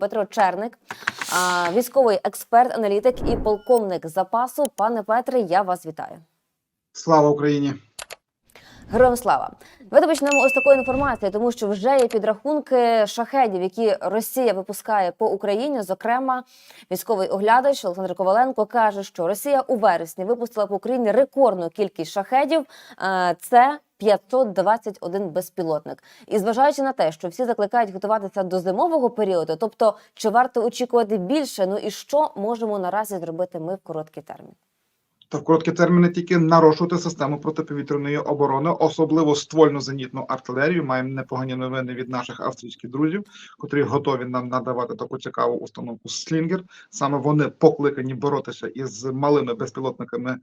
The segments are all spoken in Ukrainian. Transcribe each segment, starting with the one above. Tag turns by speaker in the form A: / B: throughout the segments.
A: Петро Черник, військовий експерт, аналітик і полковник запасу. Пане Петре, я вас вітаю.
B: Слава Україні!
A: Героям слава! Давайте почнемо ось такої інформації, тому що вже є підрахунки шахедів, які Росія випускає по Україні. Зокрема, військовий оглядач Олександр Коваленко каже, що Росія у вересні випустила по Україні рекордну кількість шахедів. Е, Це 521 безпілотник. І зважаючи на те, що всі закликають готуватися до зимового періоду, тобто чи варто очікувати більше? Ну і що можемо наразі зробити ми в короткий термін?
B: Та в короткі терміни тільки нарощувати систему протиповітряної оборони, особливо ствольну зенітну артилерію. Маємо непогані новини від наших австрійських друзів, котрі готові нам надавати таку цікаву установку Слінгер. Саме вони покликані боротися із малими безпілотниками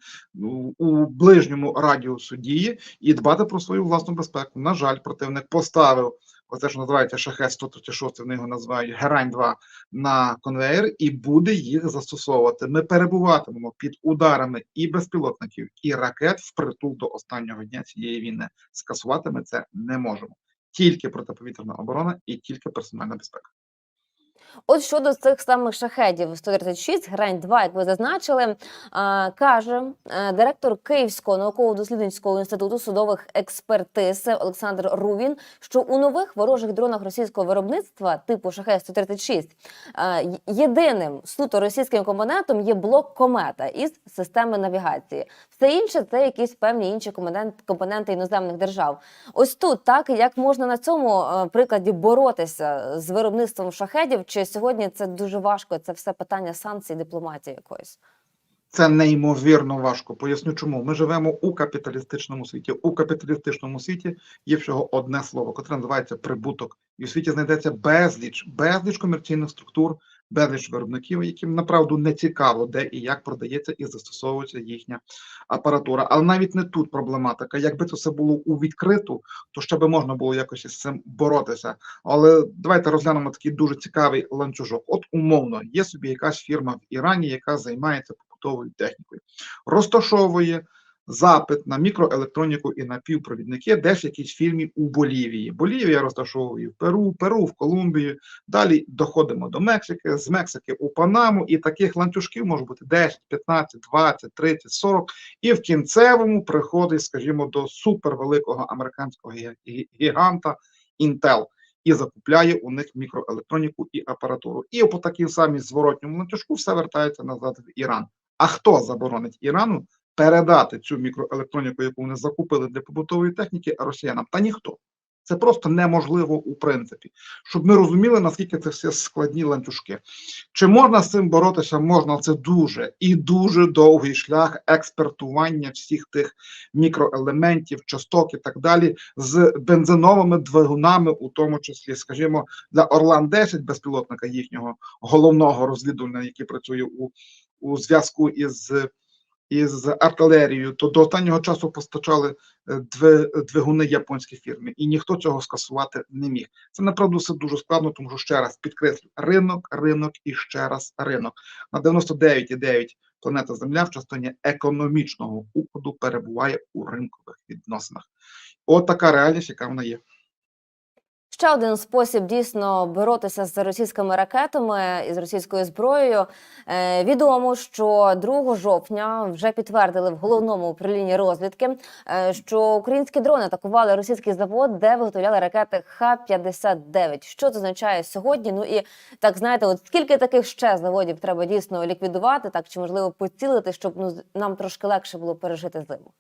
B: у ближньому радіусу дії і дбати про свою власну безпеку. На жаль, противник поставив. Оце, що називається шахет 136, вони його називають Герань 2 на конвейер, і буде їх застосовувати. Ми перебуватимемо під ударами і безпілотників, і ракет впритул до останнього дня цієї війни. Скасувати ми це не можемо. Тільки протиповітряна оборона і тільки персональна безпека.
A: От щодо цих самих шахедів 136, грань 2, як ви зазначили, каже е, директор Київського науково-дослідницького інституту судових експертиз Олександр Рувін, що у нових ворожих дронах російського виробництва типу шахет 136 е, єдиним суто російським компонентом є блок комета із системи навігації. Все інше це якісь певні інші компоненти іноземних держав. Ось тут так як можна на цьому е, прикладі боротися з виробництвом шахедів, чи сьогодні це дуже важко? Це все питання санкцій, дипломатії якоїсь.
B: Це неймовірно важко. Поясню, чому ми живемо у капіталістичному світі. У капіталістичному світі є всього одне слово, котре називається прибуток. І у світі знайдеться безліч, безліч комерційних структур, безліч виробників, яким направду не цікаво, де і як продається і застосовується їхня апаратура. Але навіть не тут проблематика. Якби це все було у відкриту, то ще би можна було якось із цим боротися. Але давайте розглянемо такий дуже цікавий ланцюжок. От умовно, є собі якась фірма в Ірані, яка займається побутовою технікою, розташовує запит на мікроелектроніку і на півпровідники, десь в якійсь фірмі у Болівії. Болівія розташовує в Перу, Перу в Колумбію. Далі доходимо до Мексики, з Мексики у Панаму, і таких ланцюжків може бути 10, 15, 20, 30, 40. І в кінцевому приходить, скажімо, до супервеликого американського гі- гі- гіганта Intel. І закупляє у них мікроелектроніку і апаратуру. І по такій самій зворотньому ланцюжку все вертається назад в Іран. А хто заборонить Ірану передати цю мікроелектроніку, яку вони закупили для побутової техніки, росіянам? Та ніхто. Це просто неможливо у принципі, щоб ми розуміли, наскільки це все складні ланцюжки. Чи можна з цим боротися? Можна, це дуже і дуже довгий шлях експертування всіх тих мікроелементів, часток і так далі з бензиновими двигунами, у тому числі, скажімо, для Орлан 10 безпілотника їхнього головного розвідувального, який працює у, у зв'язку із. Із артилерією, то до останнього часу постачали е, двигуни японській фірмі, і ніхто цього скасувати не міг. Це направду все дуже складно, тому що ще раз підкреслю: ринок, ринок і ще раз ринок. На 99,9 планета Земля в частині економічного уходу перебуває у ринкових відносинах. От така реальність, яка вона є.
A: Ще один спосіб дійсно боротися з російськими ракетами і з російською зброєю. Е, відомо, що 2 жовтня вже підтвердили в головному управлінні розвідки, е, що українські дрони атакували російський завод, де виготовляли ракети Х-59. Що це означає сьогодні? Ну і так знаєте, от скільки таких ще заводів треба дійсно ліквідувати, так чи можливо поцілити, щоб ну нам трошки легше було пережити зиму.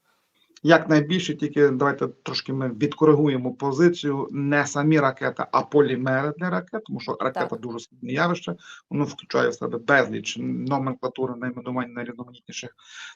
B: Якнайбільше, тільки давайте трошки ми відкоригуємо позицію. Не самі ракети, а полімери для ракет, тому що ракета
A: Так.
B: дуже складне явище. Воно включає в себе безліч номенклатури найменувань найрізноманітніших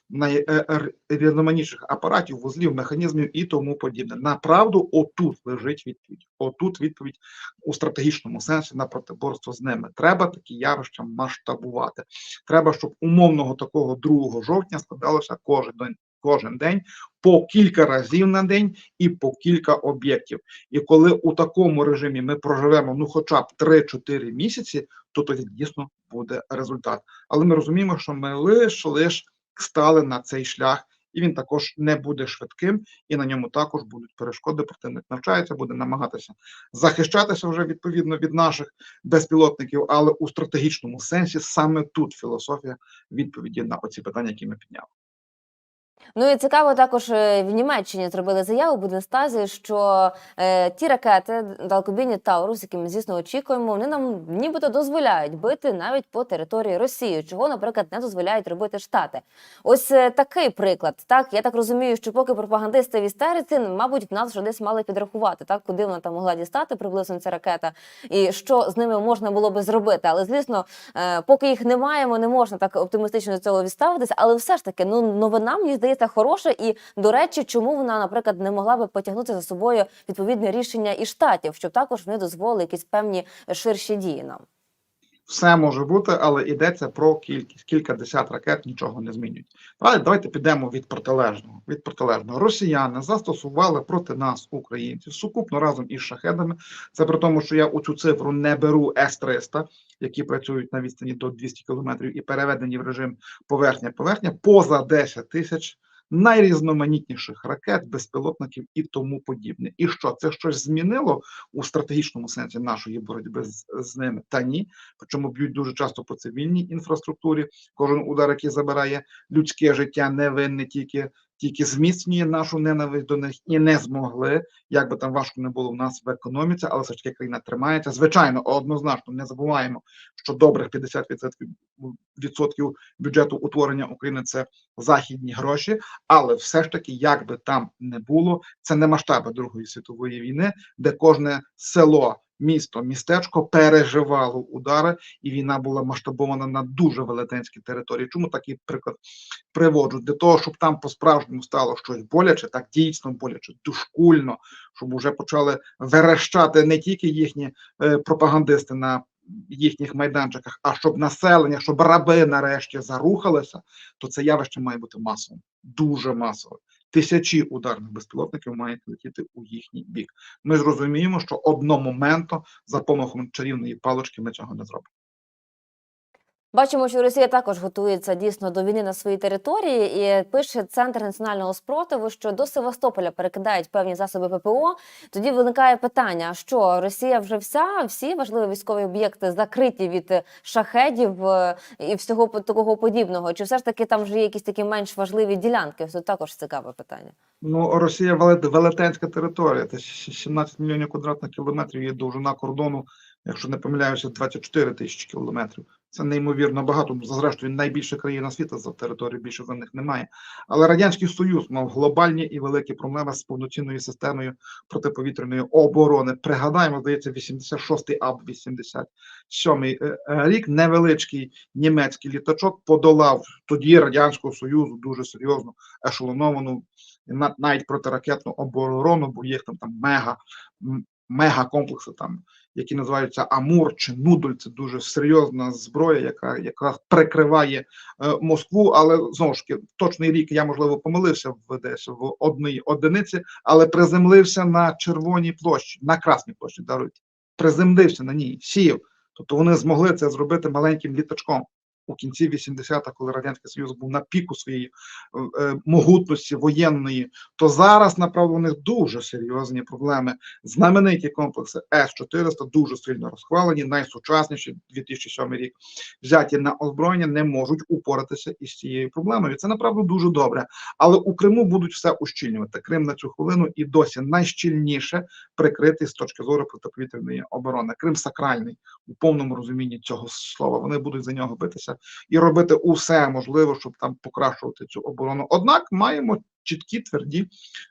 B: найрізноманітніших апаратів, вузлів, механізмів і тому подібне. Направду, отут лежить відповідь. Отут відповідь у стратегічному сенсі на протиборство з ними. Треба такі явища масштабувати. Треба, щоб умовного такого 2 жовтня складалося кожен день. Кожен день по кілька разів на день і по кілька об'єктів. І коли у такому режимі ми проживемо ну, хоча б 3-4 місяці, то тоді дійсно буде результат. Але ми розуміємо, що ми лише лиш стали на цей шлях і він також не буде швидким, і на ньому також будуть перешкоди. Противник навчається, буде намагатися захищатися вже відповідно від наших безпілотників, але у стратегічному сенсі саме тут філософія відповіді на оці питання, які ми підняли.
A: Ну і цікаво, також е, в Німеччині зробили заяву Буденстазі, що е, ті ракети далекобійні Таурус, які ми звісно очікуємо, вони нам нібито дозволяють бити навіть по території Росії, чого, наприклад, не дозволяють робити Штати. Ось е, такий приклад. Так я так розумію, що поки пропагандисти в істериці, мабуть, нас вже десь мали підрахувати, так куди вона там могла дістати приблизно ця ракета, і що з ними можна було би зробити. Але звісно, е, поки їх не маємо, не можна так оптимістично до цього відставитися. Але все ж таки, ну новина мені здається хороша. І до речі, чому вона, наприклад, не могла би потягнути за собою відповідне рішення і штатів, щоб також вони дозволили якісь певні ширші дії нам.
B: Все може бути, але йдеться про кількість. Кілька десят ракет нічого не змінюють. Але давайте підемо від протилежного. Від протилежного. Росіяни застосували проти нас, українців, сукупно разом із шахедами. Це при тому, що я у цю цифру не беру С-300, які працюють на відстані до 200 кілометрів і переведені в режим поверхня-поверхня, поза 10 тисяч найрізноманітніших ракет, безпілотників і тому подібне. І що це щось змінило у стратегічному сенсі нашої боротьби з, з ними? Та ні. Причому б'ють дуже часто по цивільній інфраструктурі. Кожен удар, який забирає людське життя, невинне тільки. Тільки зміцнює нашу ненависть до них і не змогли, як би там важко не було в нас в економіці, але все ж таки країна тримається. Звичайно, однозначно не забуваємо, що добрих 50% відсотків бюджету утворення України це західні гроші, але все ж таки, як би там не було, це не масштаби Другої світової війни, де кожне село, місто, містечко переживало удари, і війна була масштабована на дуже велетенські території. Чому такий приклад приводжу? Для того, щоб там по-справжньому стало щось боляче, так дійсно боляче, душкульно, щоб вже почали верещати не тільки їхні е, пропагандисти на їхніх майданчиках, а щоб населення, щоб раби нарешті зарухалися, то це явище має бути масовим, дуже масовим. Тисячі ударних безпілотників мають летіти у їхній бік. Ми зрозуміємо, що одномоментно за помахом чарівної палочки ми цього не зробимо.
A: Бачимо, що Росія також готується дійсно до війни на своїй території, і пише центр національного спротиву, що до Севастополя перекидають певні засоби ППО. Тоді виникає питання: що Росія вже вся, всі важливі військові об'єкти закриті від шахедів е, і всього такого подібного. Чи все ж таки там вже є якісь такі менш важливі ділянки? Це також цікаве питання.
B: Ну, Росія велет- велетенська територія, це щ- 17 мільйонів квадратних кілометрів є довжина кордону, якщо не помиляюся, 24 тисячі кілометрів. Це неймовірно багато. Ну, Зрештою, найбільша країна світу за територію більше за них немає. Але Радянський Союз мав глобальні і великі проблеми з повноцінною системою протиповітряної оборони. Пригадаємо, здається, 86-й АБ 87-й е, е, рік. Невеличкий німецький літачок подолав тоді Радянського Союзу дуже серйозну ешелоновану на- навіть протиракетну оборону, бо є там, там мега, мегакомплекси, там, які називаються Амур чи Нудуль. Це дуже серйозна зброя, яка яка прикриває е, Москву. Але знову ж таки, точний рік я можливо помилився в десь в одній одиниці, але приземлився на червоній площі, на красній площі, даруйте. Приземлився на ній, сів. Тобто вони змогли це зробити маленьким літачком. У кінці 80-х, коли радянський союз був на піку своєї е, е, могутності воєнної, то зараз направду у них дуже серйозні проблеми. Знамениті комплекси С-400 дуже сильно розхвалені, найсучасніші 2007 рік взяті на озброєння не можуть упоратися із цією проблемою. Це направду дуже добре. Але у Криму будуть все ущільнювати. Крим на цю хвилину і досі найщільніше прикритий з точки зору протиповітряної оборони. Крим сакральний у повному розумінні цього слова. Вони будуть за нього битися і робити усе можливе, щоб там покращувати цю оборону. Однак маємо чіткі, тверді,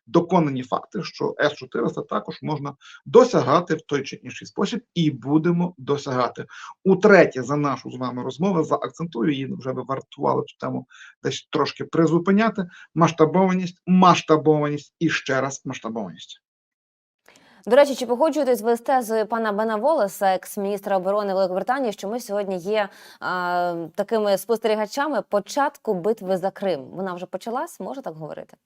B: доконані факти, що С-400 також можна досягати в той чи інший спосіб, і будемо досягати. Утретє, за нашу з вами розмову, заакцентую її, вже ви вартували цю тему десь трошки призупиняти. Масштабованість, масштабованість і ще раз масштабованість.
A: До речі, чи погоджуєтесь ви з тезою пана Бена Волеса, екс-міністра оборони Великобританії, що ми сьогодні є а, такими спостерігачами початку битви за Крим? Вона вже почалась, може так говорити?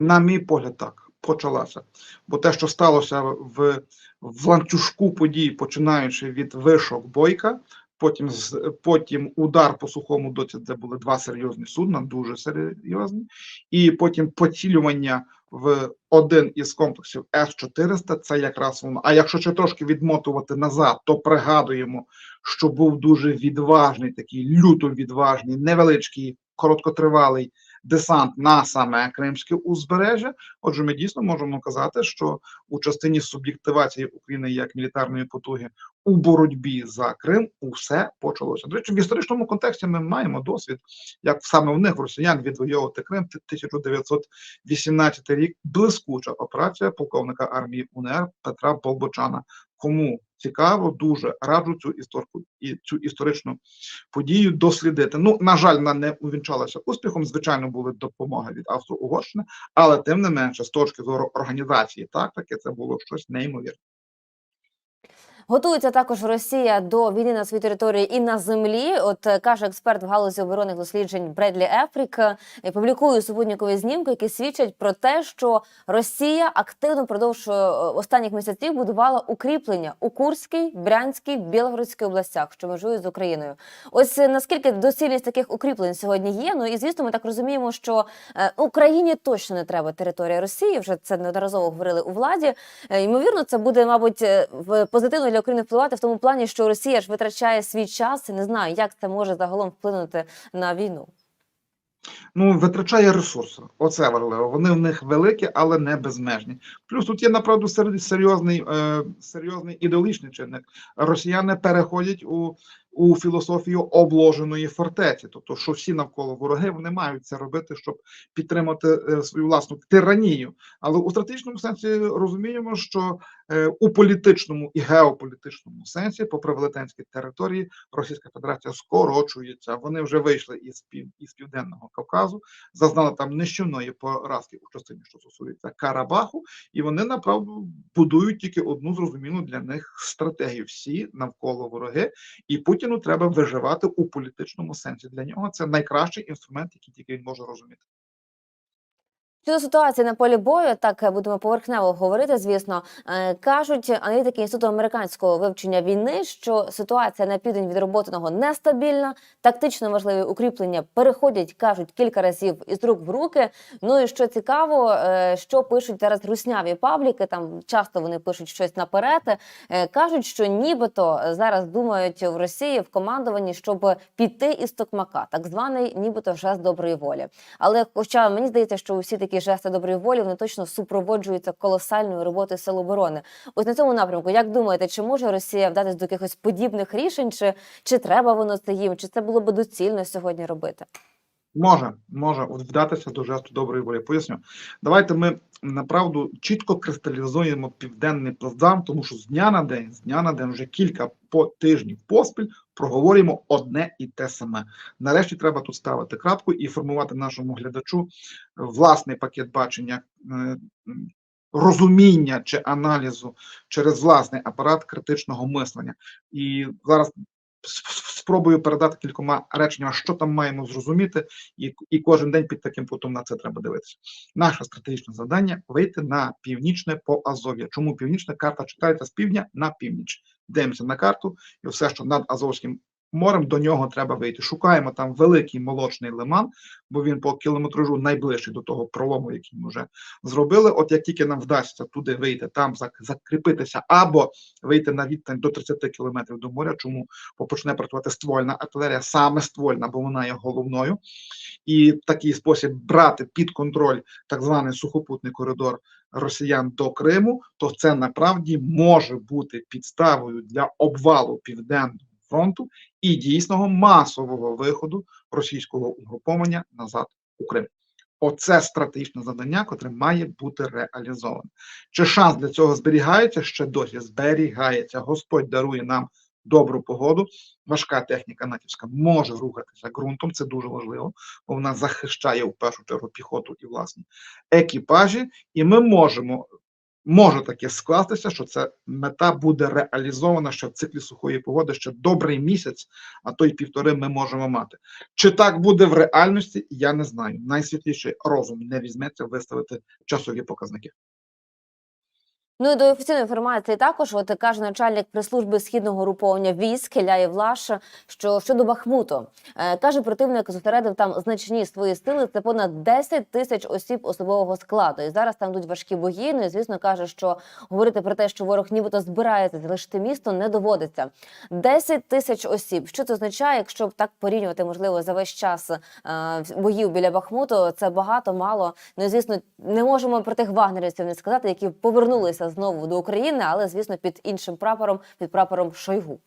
B: На мій погляд, так почалася. Бо те, що сталося в, в ланцюжку подій, починаючи від вишок бойка, Потім з потім удар по сухому доці. Це були два серйозні судна, дуже серйозні, і потім поцілювання в один із комплексів С-400, це якраз воно. А якщо ще трошки відмотувати назад, то пригадуємо, що був дуже відважний, такий люто відважний, невеличкий, короткотривалий десант на саме Кримське узбережжя. Отже, ми дійсно можемо казати, що у частині суб'єктивації України як мілітарної потуги у боротьбі за Крим усе почалося. До речі, в історичному контексті ми маємо досвід, як саме в них росіян відвоювати Крим 1918 рік. Блискуча операція полковника армії УНР Петра Болбочана. Кому цікаво, дуже раджу цю історку і цю історичну подію дослідити. Ну, на жаль, вона не увінчалася успіхом. Звичайно, були допомоги від Австро-Угорщини, але тим не менше, з точки зору організації тактики, це було щось неймовірне.
A: Готується також Росія до війни на своїй території і на землі. От е, каже експерт в галузі оборонних досліджень Бредлі Ефрік, публікує супутникові знімки, які свідчать про те, що Росія активно впродовж е, останніх місяців будувала укріплення у Курській, Брянській, Білгородській областях, що межують з Україною. Ось е, наскільки доцільність таких укріплень сьогодні є. Ну і звісно, ми так розуміємо, що Україні точно не треба територія Росії. Вже це неодноразово говорили у владі. Ймовірно, це буде, мабуть, позитивно для України впливати в тому плані, що Росія ж витрачає свій час. і Не знаю, як це може загалом вплинути на війну.
B: Ну, витрачає ресурси. Оце важливо. Вони в них великі, але не безмежні. Плюс тут є направду серйозний, е, серйозний ідеологічний чинник. Росіяни переходять у, у філософію обложеної фортеці, тобто, що всі навколо вороги вони мають це робити, щоб підтримати е, свою власну тиранію. Але у стратегічному сенсі розуміємо, що е, у політичному і геополітичному сенсі, попри велетенські території, Російська Федерація скорочується. Вони вже вийшли із пів із південного Кавказу, зазнали там нищівної поразки у частині, що стосується Карабаху, і вони направду будують тільки одну зрозумілу для них стратегію. Всі навколо вороги, і Путіну треба виживати у політичному сенсі. Для нього це найкращий інструмент, який тільки він може розуміти.
A: Щодо ситуації на полі бою, так е, будемо поверхнево говорити. Звісно, Е, кажуть аналітики інституту американського вивчення війни, що ситуація на південь від роботиного нестабільна. Тактично важливі укріплення переходять, кажуть, кілька разів із рук в руки. Ну і що цікаво, е, що пишуть зараз русняві пабліки. Там часто вони пишуть щось наперед. Кажуть, що нібито зараз думають в Росії в командуванні, щоб піти із Токмака, так званий, нібито жест доброї волі. Але хоча мені здається, що усі такі жести доброї волі вони точно супроводжуються колосальною роботою сил оборони. Ось на цьому напрямку, як думаєте, чи може Росія вдатись до якихось подібних рішень, чи, чи треба воно це їм, чи це було би доцільно сьогодні робити?
B: Може, може вдатися до жесту доброї волі. Поясню. Давайте ми направду чітко кристалізуємо південний плацдарм, тому що з дня на день, з дня на день, вже кілька по тижнів поспіль проговорюємо одне і те саме. Нарешті треба тут ставити крапку і формувати нашому глядачу власний пакет бачення. е, Розуміння чи аналізу через власний апарат критичного мислення, і зараз спробую передати кількома реченнями, що там маємо зрозуміти, і, і кожен день під таким кутом на це треба дивитися. Наше стратегічне завдання вийти на північне по Азов'я. Чому північна карта читається з півдня на північ? Дивимося на карту, і все, що над Азовським морем, до нього треба вийти. Шукаємо там великий молочний лиман, бо він по кілометражу найближчий до того пролому, який ми вже зробили. От як тільки нам вдасться туди вийти, там закріпитися або вийти на відстань до 30 кілометрів до моря, чому почне працювати ствольна артилерія, саме ствольна, бо вона є головною, і в такий спосіб брати під контроль так званий сухопутний коридор росіян до Криму, то це направді може бути підставою для обвалу південного фронту і дійсного масового виходу російського угруповання назад у Крим. Оце стратегічне завдання, котре має бути реалізоване. Чи шанс для цього зберігається? Ще досі зберігається. Господь дарує нам добру погоду. Важка техніка натівська може рухатися ґрунтом. Це дуже важливо, бо вона захищає в першу чергу піхоту і власні екіпажі, і ми можемо. Може таке скластися, що ця мета буде реалізована ще в циклі сухої погоди, ще добрий місяць, а то й півтори ми можемо мати. Чи так буде в реальності, я не знаю. Найсвітліший розум не візьметься виставити часові показники.
A: Ну і до офіційної інформації також от каже начальник прес-служби східного груповання військ Ляєв Лаш, що щодо Бахмуту е, каже, противник зосередив там значні свої сили. Це понад 10 тисяч осіб особового складу. І зараз там йдуть важкі бої. Ну і звісно каже, що говорити про те, що ворог нібито збирається залишити місто, не доводиться. 10 тисяч осіб. Що це означає, якщо так порівнювати, можливо, за весь час е, боїв біля Бахмуту? Це багато, мало. Ну і звісно, не можемо про тих вагнерівців не сказати, які повернулися знову до України, але звісно під іншим прапором, під прапором Шойгу.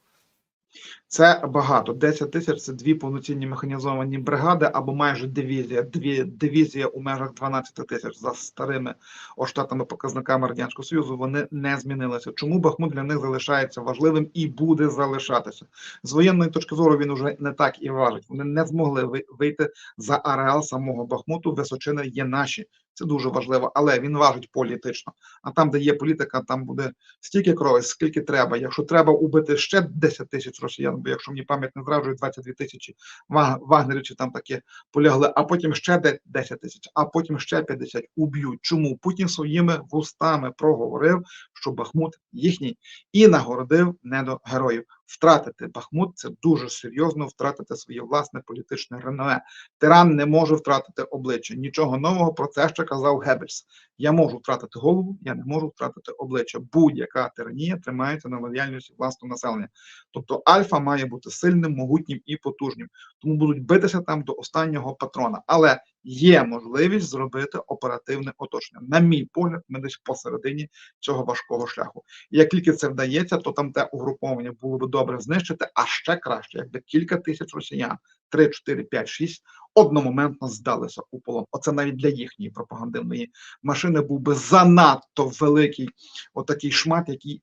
B: Це багато. 10 тисяч це дві повноцінні механізовані бригади або майже дивізія. Дві дивізія у межах 12 тисяч за старими оштатними показниками радянського союзу. Вони не змінилися. Чому Бахмут для них залишається важливим і буде залишатися з воєнної точки зору? Він уже не так і важить. Вони не змогли ви- вийти за ареал самого Бахмуту. Височини є наші. Це дуже важливо, але він важить політично. А там, де є політика, там буде стільки крові, скільки треба. Якщо треба убити ще 10 тисяч росіян, бо якщо мені пам'ять не зраджує, 22 тисячі ва- вагнерівців там такі полягли, а потім ще де- 10 тисяч, а потім ще 50 уб'ють. Чому Путін своїми вустами проговорив, що Бахмут їхній і нагородив недогероїв. Втратити Бахмут це дуже серйозно втратити своє власне політичне реноме. Тиран не може втратити обличчя. Нічого нового про це ще казав Геббельс. Я можу втратити голову, я не можу втратити обличчя. Будь-яка тиранія тримається на лояльності власного населення. Тобто Альфа має бути сильним, могутнім і потужним. Тому будуть битися там до останнього патрона. Але є можливість зробити оперативне оточення. На мій погляд, ми десь посередині цього важкого шляху. І як тільки це вдається, то там те угруповання було би добре знищити, а ще краще, якби кілька тисяч росіян, 3, 4, 5, 6, одномоментно здалися у полон. Оце навіть для їхньої пропагандивної машини був би занадто великий отакий шмат, який,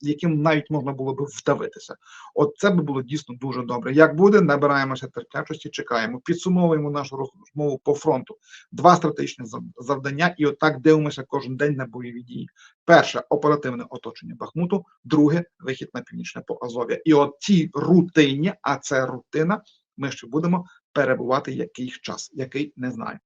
B: яким навіть можна було би вдавитися. От це би було дійсно дуже добре. Як буде, набираємося терплячості, чекаємо, підсумовуємо нашу розмову по фронту. Два стратегічні зав- завдання, і отак дивимося кожен день на бойові дії. Перше оперативне оточення Бахмуту, друге вихід на північне по Азов'я. І от ці рутині, а це рутина, ми ще будемо перебувати якийсь час, який не знаю.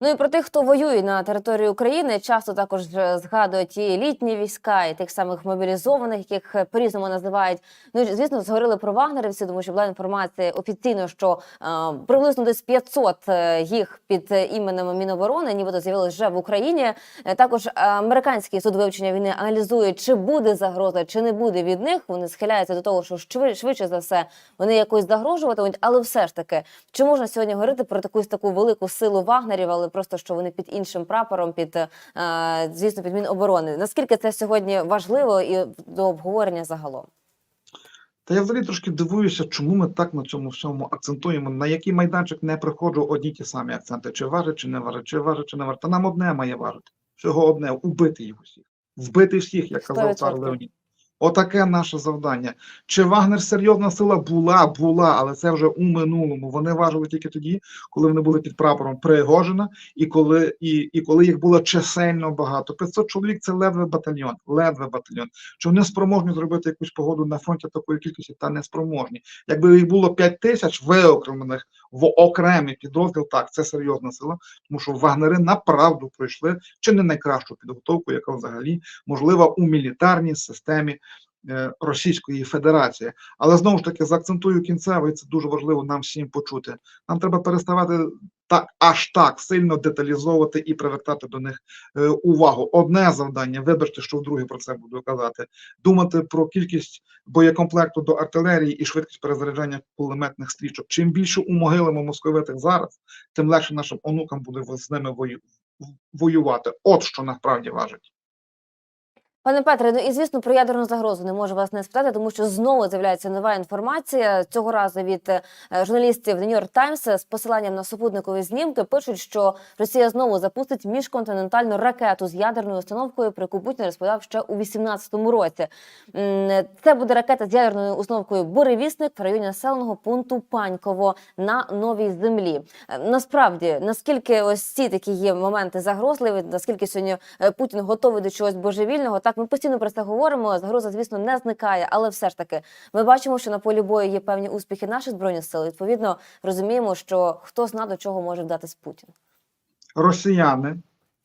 A: Ну і про тих, хто воює на території України, часто також е, згадують і літні війська, і тих самих мобілізованих, яких е, по-різному називають. Ну звісно, зговорили про вагнерівців, тому що була інформація офіційно, що е, приблизно десь 500 е, їх під іменем Міноборони, нібито з'явилися вже в Україні. Також американський суд вивчення війни аналізує, чи буде загроза, чи не буде від них. Вони схиляються до того, що швидше за все вони якось загрожуватимуть, але все ж таки, чи можна сьогодні говорити про якусь таку велику силу вагнерів, але просто що вони під іншим прапором, під е, звісно, під Міноборони? Наскільки це сьогодні важливо і до обговорення загалом?
B: Та я взагалі трошки дивуюся, чому ми так на цьому всьому акцентуємо, на який майданчик не приходжу одні ті самі акценти, чи важить, чи не важить, чи важить, чи не важить. Та нам одне має важити. Всього одне убити їх усіх, вбити всіх, як казав цар Леонід. Отаке наше завдання. Чи Вагнер серйозна сила була, була, але це вже у минулому. Вони важили тільки тоді, коли вони були під прапором Пригожина, і коли і, і коли їх було чисельно багато. 500 чоловік це ледве батальйон, ледве батальйон. Чи вони спроможні зробити якусь погоду на фронті такої кількості, та не спроможні. Якби їх було 5 тисяч виокремлених в окремий підрозділ, так це серйозна сила, тому що вагнери направду пройшли чи не найкращу підготовку, яка взагалі можлива у мілітарній системі Російської Федерації. Але знову ж таки заакцентую кінцевий, це дуже важливо нам всім почути. Нам треба переставати так аж так сильно деталізовувати і привертати до них е, увагу. Одне завдання, вибачте, що вдруге про це буду казати, думати про кількість боєкомплекту до артилерії і швидкість перезаряджання кулеметних стрічок. Чим більше умогилимо московитих зараз, тим легше нашим онукам буде з ними вою- воювати. От що насправді важить.
A: Пане Петре, ну і звісно про ядерну загрозу не можу вас не спитати, тому що знову з'являється нова інформація цього разу від е, журналістів The New York Times з посиланням на супутникові знімки. Пишуть, що Росія знову запустить міжконтинентальну ракету з ядерною установкою, про яку Путін розповідав ще у 18-му році. Це буде ракета з ядерною установкою Буревісник в районі населеного пункту Паньково на новій землі. Е, Насправді, наскільки ось ці такі є моменти загрозливі, наскільки сьогодні е, Путін готовий до чогось божевільного, так ми постійно про це говоримо. Загроза, звісно, не зникає, але все ж таки ми бачимо, що на полі бою є певні успіхи наших збройних сил. Відповідно, розуміємо, що хто зна до чого може вдатись Путін.
B: Росіяни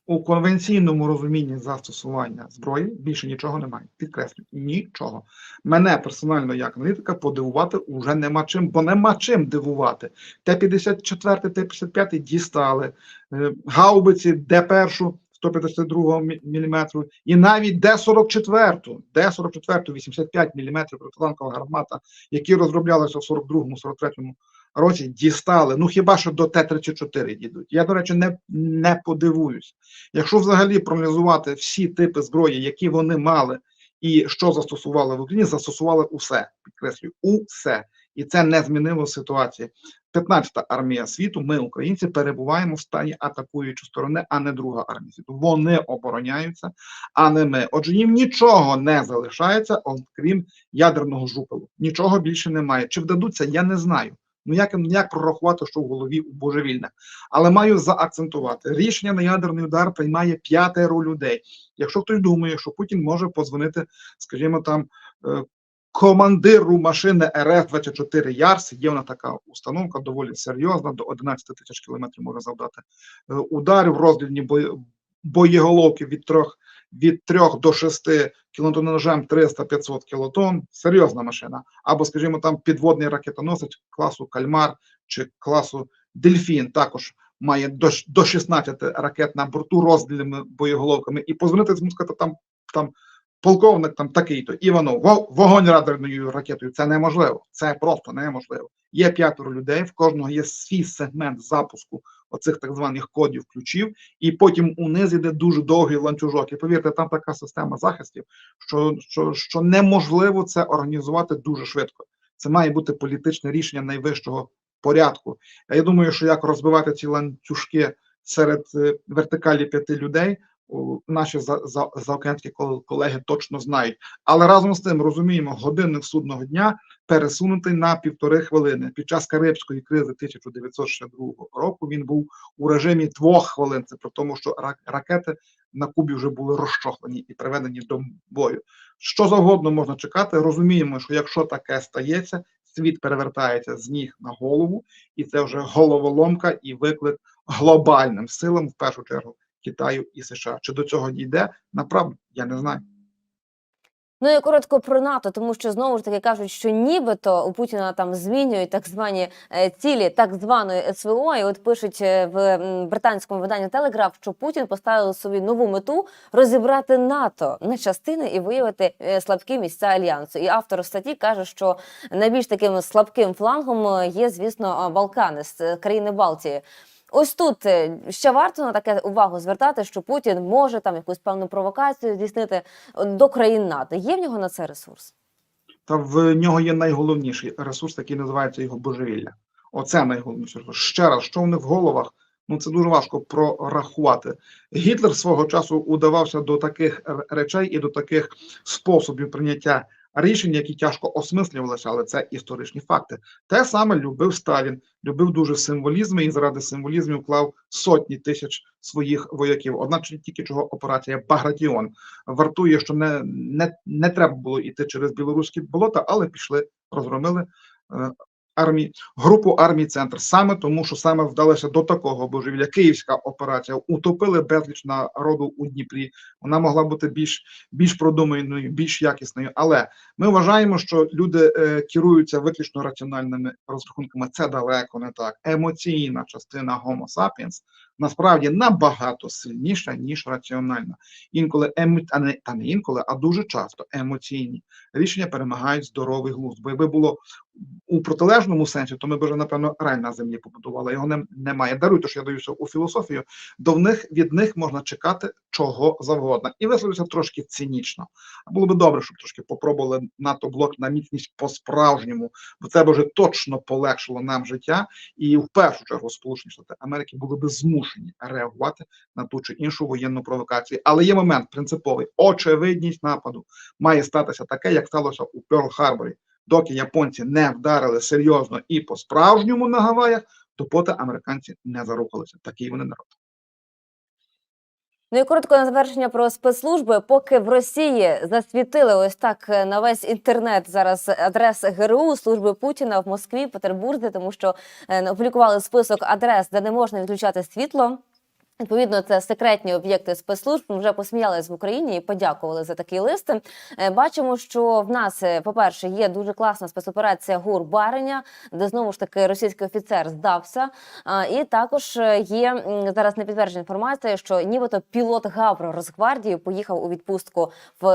B: У конвенційному розумінні застосування зброї більше нічого немає. Підкреслю, нічого. Мене персонально як аналітика подивувати уже нема чим, бо нема чим дивувати. Т-54, Т-55 дістали, е, гаубиці Д-1 152 мм і навіть Д-44, Д-44 85 мм протитанкова гармата, які розроблялися в 42-43 році, дістали. Ну хіба що до Т-34 дійдуть. Я, до речі, не, не подивуюсь. Якщо взагалі проаналізувати всі типи зброї, які вони мали, і що застосували в Україні, застосували усе. Підкреслюю, усе. І це не змінило ситуації. 15-та армія світу, ми, українці, перебуваємо в стані атакуючої сторони, а не друга армія світу. Вони обороняються, а не ми. Отже, їм нічого не залишається, окрім ядерного жупелу. Нічого більше немає. Чи вдадуться, я не знаю. Ну як, як прорахувати, що в голові у божевільне. Але маю заакцентувати. Рішення на ядерний удар приймає п'ятеро людей. Якщо хтось думає, що Путін може позвонити, скажімо там, е, командиру машини РФ-24 Ярс, є вона така установка, доволі серйозна, до 11 тисяч кілометрів може завдати е, ударів, роздільні боєголовки від трьох від 3 до 6 кілотонажем 300-500 кілотон, серйозна машина. Або, скажімо, там підводний ракетоносець класу Кальмар чи класу Дельфін також має до, до 16 ракет на борту роздільними боєголовками. І позвонити сказати, там, там полковник там такий-то, Іванов, во- вогонь радарною ракетою. Це неможливо. Це просто неможливо. Є п'ятеро людей, в кожного є свій сегмент запуску оцих так званих кодів ключів, і потім униз іде дуже довгий ланцюжок. І повірте, там така система захистів, що, що, що неможливо це організувати дуже швидко. Це має бути політичне рішення найвищого порядку. Я думаю, що як розбивати ці ланцюжки серед е, вертикалі п'яти людей, наші за, за, заокеанські колеги точно знають. Але разом з тим розуміємо, годинник судного дня пересунутий на півтори хвилини. Під час Карибської кризи 1962 року він був у режимі двох хвилин. Це про тому, що ра- ракети на Кубі вже були розчохлені і приведені до бою. Що завгодно можна чекати. Розуміємо, що якщо таке стається, світ перевертається з ніг на голову, і це вже головоломка і виклик глобальним силам, в першу чергу Китаю і США. Чи до цього дійде? Направду я не знаю.
A: Ну і коротко про НАТО, тому що знову ж таки кажуть, що нібито у Путіна там змінюють так звані е, цілі так званої СВО. І от пишуть е, в британському виданні Телеграф, що Путін поставив собі нову мету розібрати НАТО на частини і виявити е, слабкі місця альянсу. І автор статті каже, що найбільш таким слабким флангом є, звісно, Балкани, е, країни Балтії. Ось тут е, ще варто на таке увагу звертати, що Путін може там якусь певну провокацію здійснити е, до країн НАТО. Є в нього на це ресурс?
B: Та в нього є найголовніший ресурс, який називається його божевілля. Оце найголовніше. Ще раз, що в них в головах, ну це дуже важко прорахувати. Гітлер свого часу удавався до таких речей і до таких способів прийняття рішень, які тяжко осмислювалися, але це історичні факти. Те саме любив Сталін, любив дуже символізми і заради символізмів вклав сотні тисяч своїх вояків. Одначе тільки чого операція Багратіон вартує, що не, не, не треба було йти через білоруські болота, але пішли, розгромили е, армії, групу армій центр. Саме тому, що саме вдалося до такого божевілля. Київська операція утопили безліч народу у Дніпрі. Вона могла бути більш, більш продуманою, більш якісною. Але ми вважаємо, що люди е, керуються виключно раціональними розрахунками. Це далеко не так. Емоційна частина Homo sapiens насправді набагато сильніша ніж раціональна. Інколи емо... а не та не інколи, а дуже часто емоційні рішення перемагають здоровий глузд. Бо якби було у протилежному сенсі, то ми б вже напевно рай на землі побудували. Його не, немає. Даруйте, що я даюся у філософію. До них від них можна чекати чого завгодно, і висловлюся трошки цинічно. Було би добре, щоб трошки попробували НАТО блок на міцність по справжньому, бо це б вже точно полегшило нам життя, і в першу чергу Сполучені Штати Америки були би змушені реагувати на ту чи іншу воєнну провокацію. Але є момент принциповий: очевидність нападу має статися таке, як сталося у Перл-Харборі. Доки японці не вдарили серйозно і по-справжньому на Гаваях, допоки американці не зарухалися. Такий вони народ.
A: Ну і коротко на завершення про спецслужби. Поки в Росії засвітили ось так е, на весь інтернет зараз адрес ГРУ служби Путіна в Москві, Петербурзі, тому що е, опублікували список адрес, де не можна відключати світло. Відповідно, це секретні об'єкти спецслужб. Вже посміялись в Україні і подякували за такий лист. Е, Бачимо, що в нас, е, по-перше, є дуже класна спецоперація ГУР Бареня, де знову ж таки російський офіцер здався. І також е, є зараз не підтверджена інформація, що нібито пілот Гавро Росгвардії поїхав у відпустку в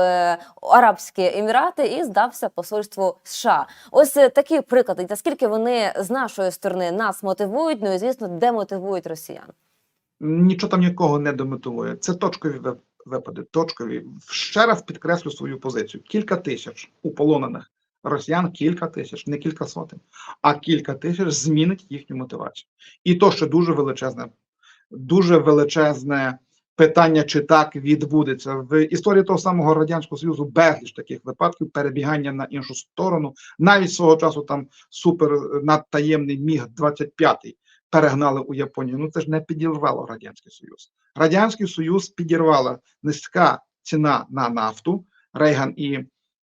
A: Арабські Емірати і здався посольству США. Ось такі приклади. Наскільки вони з нашої сторони нас мотивують, ну і звісно, демотивують росіян.
B: Нічого там нікого не домотивує. Це точкові вип- випади. Точкові. Ще раз підкреслю свою позицію. Кілька тисяч уполонених росіян, кілька тисяч, не кілька сотень, а кілька тисяч змінить їхню мотивацію. І то ще дуже величезне, дуже величезне питання, чи так відбудеться в історії того самого радянського союзу. Безліч таких випадків перебігання на іншу сторону. Навіть свого часу там супер надтаємний міг 25 перегнали у Японію. Ну це ж не підірвало Радянський Союз. Радянський Союз підірвала низька ціна на нафту. Рейган і,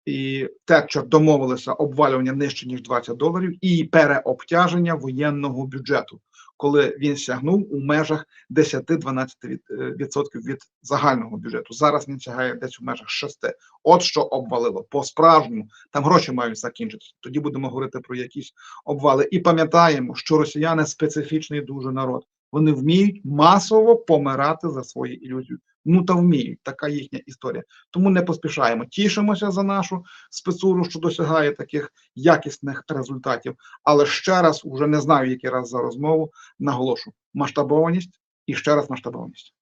B: і Тетчер домовилися обвалювання нижче ніж 20 доларів і переобтяження воєнного бюджету, коли він сягнув у межах 10-12% від, е, від загального бюджету. Зараз він сягає десь у межах 6. От що обвалило по справжньому. Там гроші мають закінчитися. Тоді будемо говорити про якісь обвали. І пам'ятаємо, що росіяни специфічний дуже народ. Вони вміють масово помирати за свої ілюзії. Ну та вміють, така їхня історія. Тому не поспішаємо. Тішимося за нашу спецуру, що досягає таких якісних результатів. Але ще раз, уже не знаю, який раз за розмову, наголошу масштабованість і ще раз масштабованість.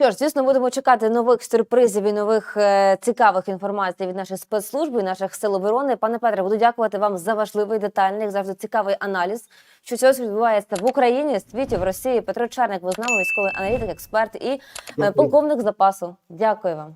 A: Що ж, звісно, будемо чекати нових сюрпризів і нових е, цікавих інформацій від наших спецслужб і наших сил оборони. Пане Петре, буду дякувати вам за важливий детальний, завжди цікавий аналіз, що цього відбувається в Україні, світі, в Росії. Петро Черник, ви з нами, військовий аналітик, експерт і е, полковник запасу. Дякую вам.